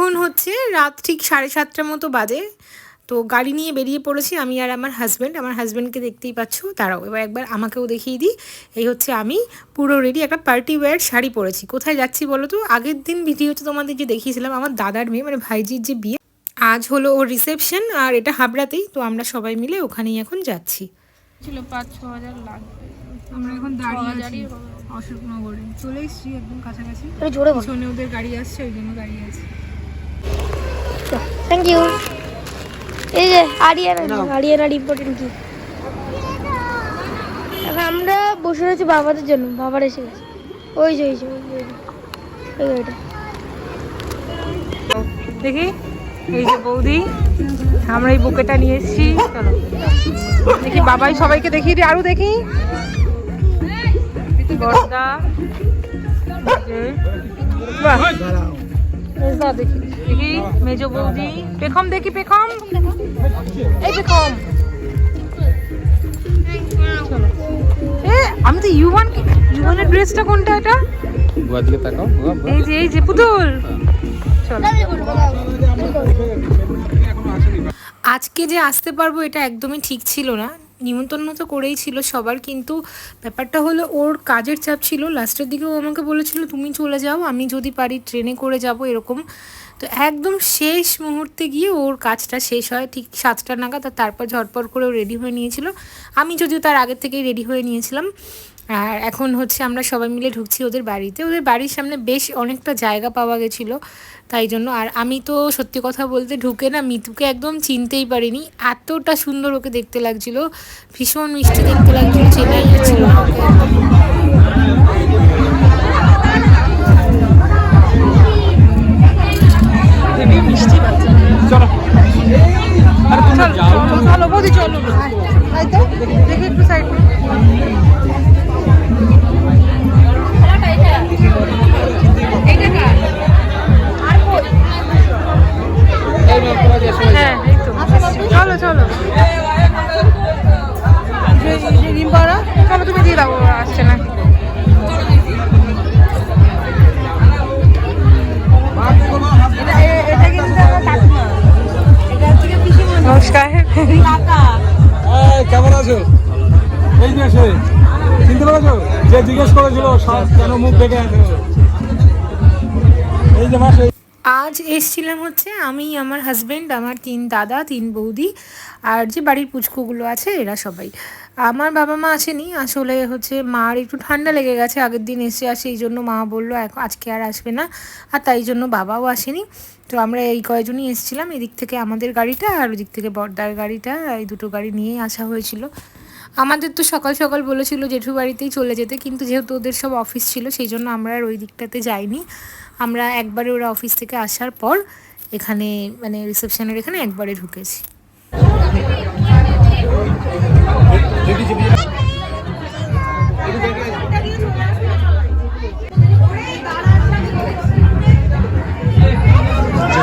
এখন হচ্ছে রাত ঠিক সাড়ে সাতটার মতো বাজে। তো গাড়ি নিয়ে বেরিয়ে পড়েছি আমি আর আমার হাজব্যান্ড আমার হাজব্যান্ডকে দেখতেই পাচ্ছ তারাও এবার একবার আমাকেও দেখিয়ে দিই। এই হচ্ছে আমি পুরো রেডি একটা পার্টি ওয়্যার শাড়ি পরেছি। কোথায় যাচ্ছি বলো তো? আগের দিন ভিডিওতে তোমাদের যে দেখিয়েছিলাম আমার দাদার মেয়ে মানে ভাইজির যে বিয়ে আজ হলো ওর রিসেপশন আর এটা হাবড়াতেই। তো আমরা সবাই মিলে ওখানেই এখন যাচ্ছি। ছিল পাঁচ ছ হাজার লাগবে। আমরা এখন দাঁড়িয়ে আছি অশোকনগরে। চলে এসেছি একদম কাছাকাছি। পিছনে ওদের গাড়ি আসছে ওই জন্য দাঁড়িয়ে আছি। থ্যাংক ইউ এই যে আরিয়ানা আরিয়ানার ইম্পর্টেন্ট কি? এখন আমরা বসে রয়েছি বাবাদের জন্য বাবার এসে গেছে। ওই যে ওই যে ওই যে, ওই যে। ওই গাড়িটা দেখি এই যে বৌদি আমরা এই বুকেটা নিয়ে এসেছি চলো। দেখি বাবাই সবাইকে দেখিয়ে দিই আরও দেখি। বর্দা দেখি। দেখি মেজো বৌদি। পেখম দেখি পেখম। এই পেখম। আমি তো ইউয়ান ইউয়ানের ড্রেসটা কোনটা এটা? গোয়ার দিকে তাকাও এই যে এই যে পুতুল। চলো। আজকে যে আসতে পারব এটা একদমই ঠিক ছিল না। নিমন্ত্রণ তো করেই ছিল সবার কিন্তু ব্যাপারটা হলো ওর কাজের চাপ ছিল। লাস্টের দিকে ও আমাকে বলেছিল তুমি চলে যাও আমি যদি পারি ট্রেনে করে যাব এরকম তো একদম শেষ মুহূর্তে গিয়ে ওর কাজটা শেষ হয়, ঠিক সাতটা নাগাদ আর তারপর ঝটপট করে ও রেডি হয়ে নিয়েছিল। আমি যদিও তার আগের থেকেই রেডি হয়ে নিয়েছিলাম। আর এখন হচ্ছে আমরা সবাই মিলে ঢুকছি ওদের বাড়িতে। ওদের বাড়ির সামনে বেশ অনেকটা জায়গা পাওয়া গেছিল, তাই জন্য। আর আমি তো সত্যি কথা বলতে ঢুকে না, মিতুকে একদম চিনতেই পারিনি। এতটা সুন্দর ওকে দেখতে লাগছিল, ভীষণ মিষ্টি দেখতে লাগছিল, চেনাই যাচ্ছিল ওকে একদম। চলো চলো চলো চলো তাই তো দেখি একটু সাইড আজ এসছিলাম হচ্ছে আমি, আমার হাজব্যান্ড আমার তিন দাদা, তিন বৌদি আর যে বাড়ির পুচকুগুলো আছে, এরা সবাই। আমার বাবা মা আসেনি, আসলে হচ্ছে মার একটু ঠান্ডা লেগে গেছে, আগের দিন এসে আসে, এই জন্য মা বলল "এখন- আজকে আর আসবে না। আর তাই জন্য বাবাও আসেনি। তো আমরা এই কয়জনই এসেছিলাম, এদিক থেকে আমাদের গাড়িটা আর ওদিক থেকে বর্দার গাড়িটা, এই দুটো গাড়ি নিয়েই আসা হয়েছিল। আমাদের তো সকাল সকাল বলেছিল জেঠু বাড়িতেই চলে যেতে, কিন্তু যেহেতু ওদের সব অফিস ছিল, সেই জন্য আমরা আর ওই দিকটাতে যাইনি। আমরা একবারে ওরা অফিস থেকে আসার পর এখানে মানে রিসেপশনের এখানে একবারে ঢুকেছি।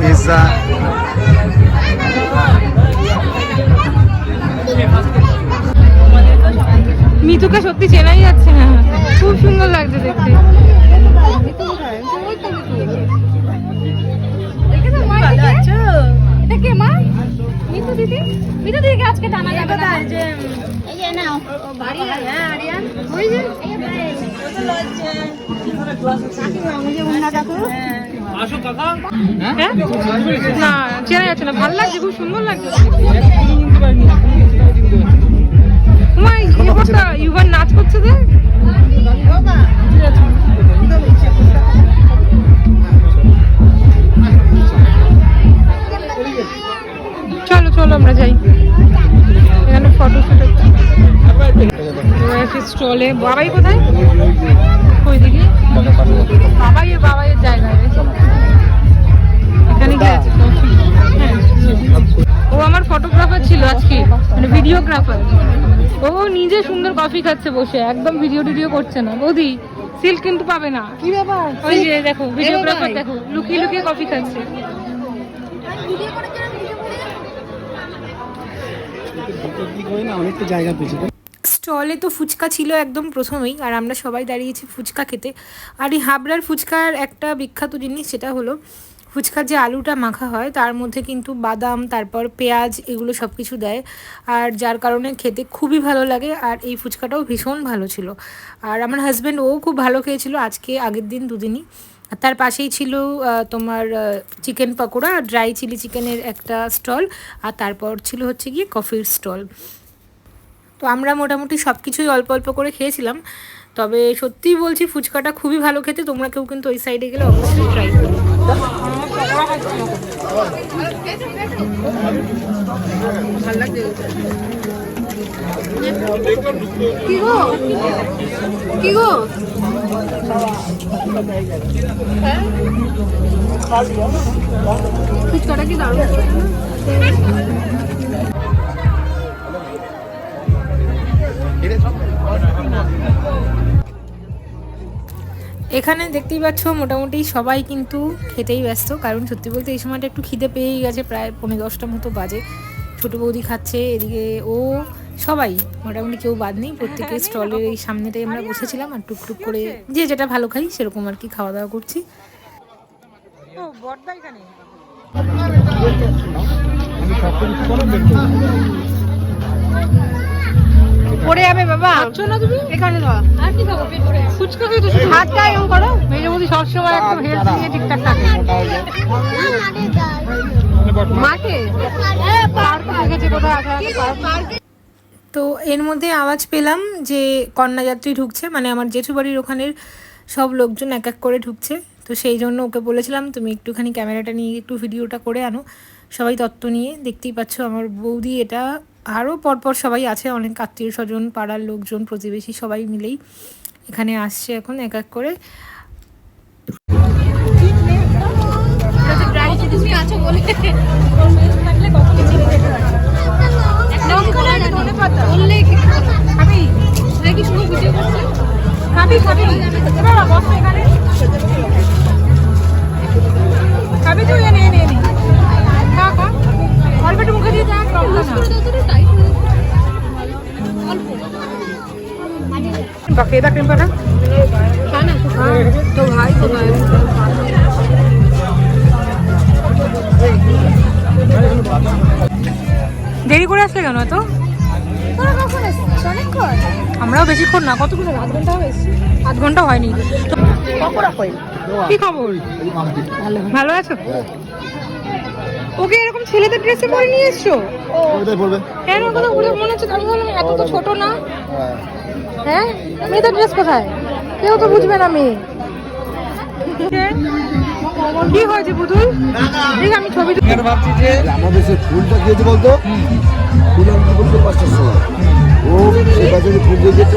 মির্জা মিতুকে সত্যি চেনাই যাচ্ছে না। খুব সুন্দর লাগছে দেখতে। হ্যাঁ? না চেনা যাচ্ছে না। ভালো লাগছে খুব সুন্দর লাগছে। মাই এবারটা ইউভান নাচ করছে যে? চলো চলো, আমরা যাই। এখানে ফটো শুট হচ্ছে। স্টলে বাবাই কোথায়? ওই দিকে বাবাই, বাবাইয়ের জায়গায় এখানে কফি হ্যাঁ ও আমার ফটোগ্রাফার ছিল আজকে মানে ভিডিওগ্রাফার ও নিজে সুন্দর কফি খাচ্ছে বসে একদম ভিডিও টিডিও করছে না। বৌদি সিল্ক কিন্তু পাবে না। কি ব্যাপার? ওই যে দেখো ভিডিওগ্রাফার দেখো লুকিয়ে লুকিয়ে কফি খাচ্ছে। জায়গা পেয়েছে স্টলে তো ফুচকা ছিল একদম প্রথমেই আর আমরা সবাই দাঁড়িয়েছি ফুচকা খেতে। আর এই হাবড়ার ফুচকার একটা বিখ্যাত জিনিস সেটা হলো ফুচকার যে আলুটা মাখা হয়, তার মধ্যে কিন্তু বাদাম, তারপর পেঁয়াজ এগুলো সব কিছু দেয়। আর যার কারণে খেতে খুবই ভালো লাগে আর এই ফুচকাটাও ভীষণ ভালো ছিল। আর আমার হাজব্যান্ড ও খুব ভালো খেয়েছিল আজকে, আগের দিন দুদিনই। তার পাশেই ছিল তোমার চিকেন পকোড়া আর ড্রাই চিলি চিকেনের একটা স্টল আর তারপর ছিল হচ্ছে গিয়ে কফির স্টল তো আমরা মোটামুটি সব কিছুই অল্প অল্প করে খেয়েছিলাম। তবে সত্যিই বলছি ফুচকাটা খুবই ভালো খেতে, তোমরা কেউ কিন্তু ওই সাইডে গেলে অবশ্যই ট্রাই করো। ফুচকাটা কি দারুণ এখানে দেখতেই পাচ্ছ মোটামুটি সবাই কিন্তু খেতেই ব্যস্ত। কারণ সত্যি বলতে এই সময়টা একটু খিদে পেয়েই গেছে প্রায় পনেরো দশটা মতো বাজে। ছোটো বৌদি খাচ্ছে এদিকে ও সবাই। মোটামুটি কেউ বাদ নেই প্রত্যেকের স্টলের এই সামনেটাই আমরা বসেছিলাম আর টুকটুক করে যে যেটা ভালো খাই সেরকম আর কি খাওয়া দাওয়া করছি। পড়ে যাবে বাবা। আচ্ছা না তুমি? এখানে দাও আর কি খাব? ফুচকা খেয়ে তো হাতটা এরকম করো। মেয়ের মধ্যে সবসময় একদম হেলথ নিয়ে ঠিকঠাক থাকে। মাঠে পার্ক। দেখেছে কোথায় আছে তো এর মধ্যে আওয়াজ পেলাম যে কন্যাযাত্রী ঢুকছে মানে আমার জেঠু বাড়ির ওখানের সব লোকজন এক এক করে ঢুকছে। তো সেই জন্য ওকে বলেছিলাম তুমি একটুখানি ক্যামেরাটা নিয়ে একটু ভিডিওটা করে আনো। সবাই তত্ত্ব নিয়ে দেখতেই পাচ্ছ আমার বৌদি এটা আরও পরপর সবাই আছে অনেক আত্মীয় স্বজন পাড়ার লোকজন প্রতিবেশী সবাই মিলেই এখানে আসছে এখন এক এক করে খাবি তুই এনে এনে অল্প মুখে দিয়ে যা লঙ্কা না খেয়ে ক্রিম পাটা খা না তো। ভাই তো ভাই দেরি করে আসলে কেন এত? আমরাও বেশিক্ষণ না কতক্ষণ? আধ ঘণ্টা হয়েছে আধ ঘণ্টা হয়নি। তো কি খবর? ভালো। আছো? ওকে এরকম ছেলেদের ড্রেসে পরে নিয়ে এসছো? ওইটাই পড়বে কেন কথা বলে মনে হচ্ছে আমি ভাবলাম এত তো ছোট না। হ্যাঁ। মেয়েদের ড্রেস কোথায়? কেউ তো বুঝবে না মেয়ে। কি হয়েছে পুতুল দেখ আমি ছবি তুলি। ভাবছি যে আমাদের সে ফুলটা খেয়েছে বলতো? ফুল আনতে বলতো পাঁচটার সময় ও সে বাজারে ফুল দিয়ে গেছে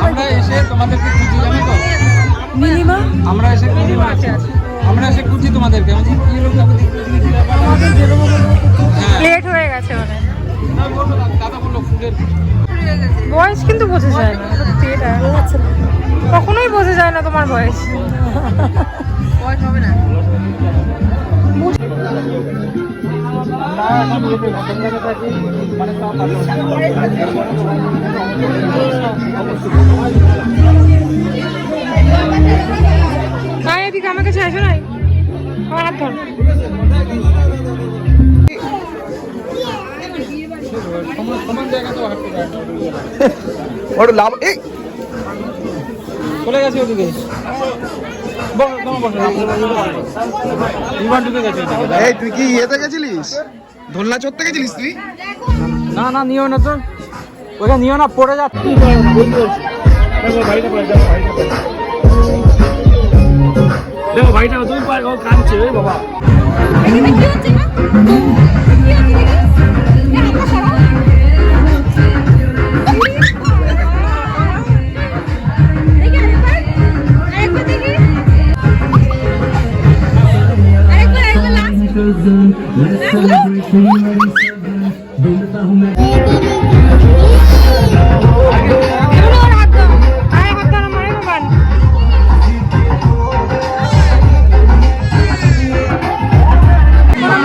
আমরা এসে তোমাদেরকে খুঁজি জানো তো? মিনিমাম আমরা এসে খুঁজি আমরা এসে খুঁজি তোমাদেরকে। কি হলো দেখতে হ্যাঁ। লেট হয়ে গেছে মানে। না, বলল, দাদা বলল ফুলের বয়স কিন্তু বোঝা যায় না এটা। কখনোই বোঝা যায় না তোমার বয়স ভাই এদিকে আমার কাছে আসো নাই। আমার হাত ধর। ওটা লাভ এই! চলে গেছে ওদিকে। এই তুই কি ইয়েতে গেছিলিস? দোলনা চড়তে গেছিলিস তুই? না না নিও না তো। ওটা নিও না পড়ে যাচ্ছে দেখো ভাইটা তুমি পার ও কাঁদছে বাবা। দাও আয় হাত দাও আমার বান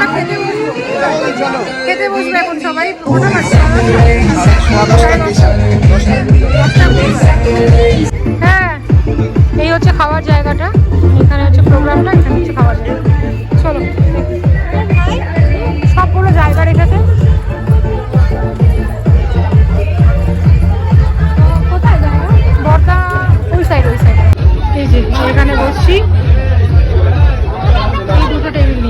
এখন খেতে বসবো এখন সবাই হ্যাঁ এই হচ্ছে খাওয়ার জায়গাটা। এখানে হচ্ছে প্রোগ্রামটা, এখানে হচ্ছে খাওয়ার জায়গা চলো। জায়গা রেখেছে। এই এখানে এই দুটো টেবিল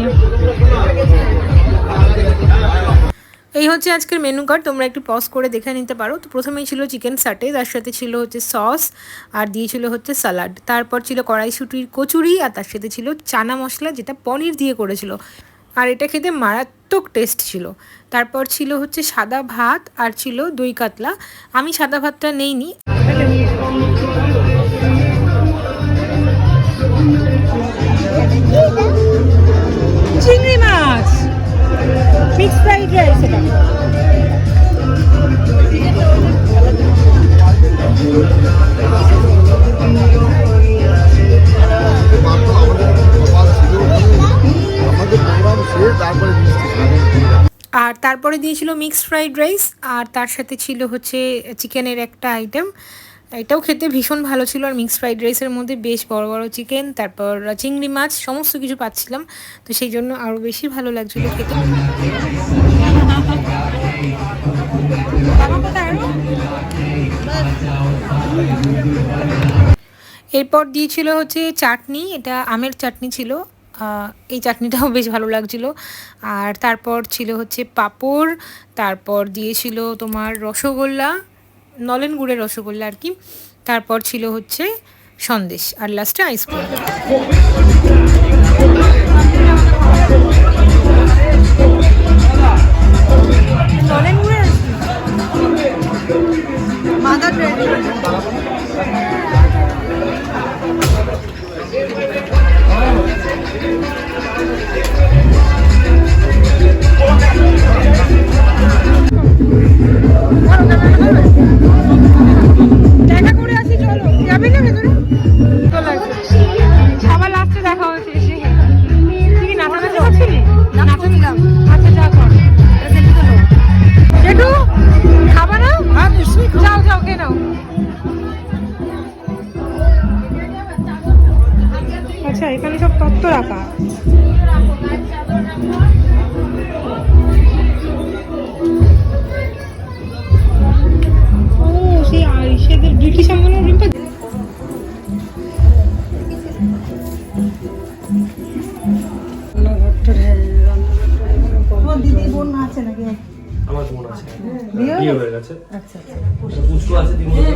এই হচ্ছে আজকের মেনু কার্ড তোমরা একটু পজ করে দেখে নিতে পারো। তো প্রথমেই ছিল চিকেন সাটে তার সাথে ছিল হচ্ছে সস আর দিয়েছিল হচ্ছে সালাড তারপর ছিল কড়াইশুটির কচুরি, আর তার সাথে ছিল চানা মশলা, যেটা পনির দিয়ে করেছিল। আর এটা খেতে মারাত্মক টেস্ট ছিল। তারপর ছিল হচ্ছে সাদা ভাত আর ছিল দই কাতলা। আমি সাদা ভাতটা নেইনি। চিংড়ি মাছ। মিক্স ফ্রাইড রাইস এটা। তারপরে আর তারপরে দিয়েছিল মিক্সড ফ্রাইড রাইস আর তার সাথে ছিল হচ্ছে চিকেনের একটা আইটেম এটাও খেতে ভীষণ ভালো ছিল, আর মিক্সড ফ্রাইড রাইসের মধ্যে বেশ বড় বড় চিকেন তারপর চিংড়ি মাছ, সমস্ত কিছু পাচ্ছিলাম। তো সেই জন্য আরও বেশি ভালো লাগছিল খেতে। এরপর দিয়েছিল হচ্ছে চাটনি, এটা আমের চাটনি ছিল। এই চাটনিটাও বেশ ভালো লাগছিল। আর তারপর ছিল হচ্ছে পাঁপড়, তারপর দিয়েছিল তোমার রসগোল্লা, নলেন গুড়ের রসগোল্লা আর কি। তারপর ছিল হচ্ছে সন্দেশ আর লাস্টে আইসক্রিম দেখা করে আসি চলো যাবে না ভেতরে আমার বোন আছে। বিয়ে হয়ে গেছে। আচ্ছা পুচকু আছে তিন বছর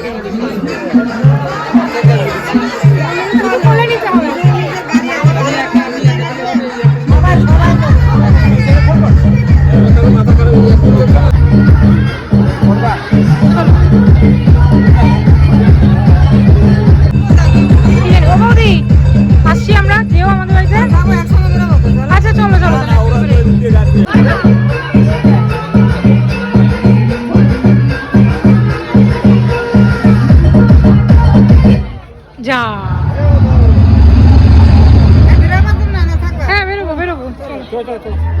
todo, todo.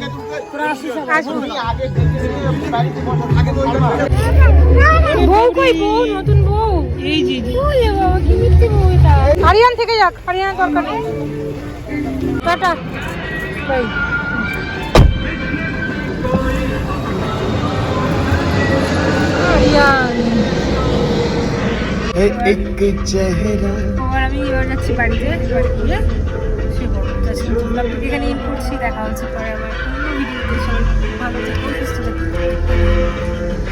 বউ কই বউ? নতুন বউ? এই যে আরিয়ান থেকে যাক আরিয়ান দরকার নেই। টাটা। বাই। আমি এবার যাচ্ছি বাড়িতে বাড়ি গিয়ে। তোমরা এখানে ইন করছি দেখা হচ্ছে পরে আবার। ভালো থেকো সুস্থ থেকো